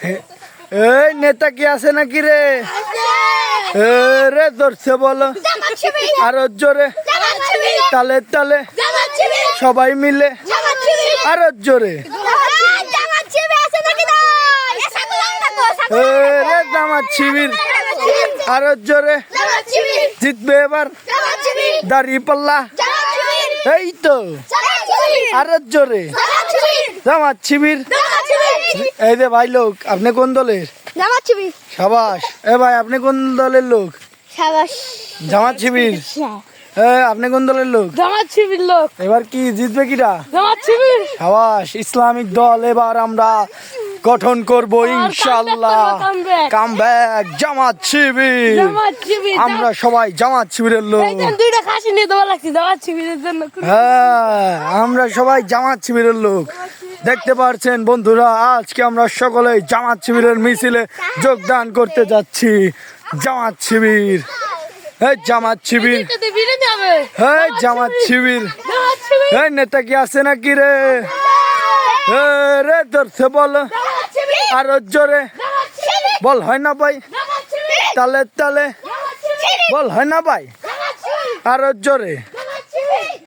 এই নেতা কি আছে নাকি রে রে ধরছে বলো আরও জোরে তালে তালে সবাই মিলে আরও জোরে রে জামাত শিবির আরও জোরে জিতবে এবার দাড়ি পাল্লা এই তো আরও জোরে জামাত শিবির এই যে ভাই লোক আপনি কোন দলের? জামাত শিবির। সাবাস। এ ভাই আপনি কোন দলের লোক? সাবাস। জামাত শিবির। এ আপনি কোন দলের লোক? জামাত শিবির লোক। এবার কি জিতবে কিরা? জামাত শিবির। সাবাস ইসলামিক দল এবার আমরা গঠন করব ইনশাল্লাহ comeback. Come back Jamaat Shibir. আমরা সবাই জামাত শিবিরের লোক। দুইটা খাসি নিয়ে দেওয়া লাগছে জামাত শিবিরের জন্য। হ্যাঁ আমরা সবাই জামাত শিবিরের লোক। দেখতে পাচ্ছেন বন্ধুরা, আজকে আমরা সকলে জামাত শিবিরের মিছিলে যোগদান করতে যাচ্ছি। জামাত শিবির। জামাত শিবির। জামাত শিবির। নেতা কি আছে নাকি রে? রে ধরছে বল। আর জোরে। বল, হয় না ভাই। তালে তালে। বল, হয় না ভাই। আর জোরে।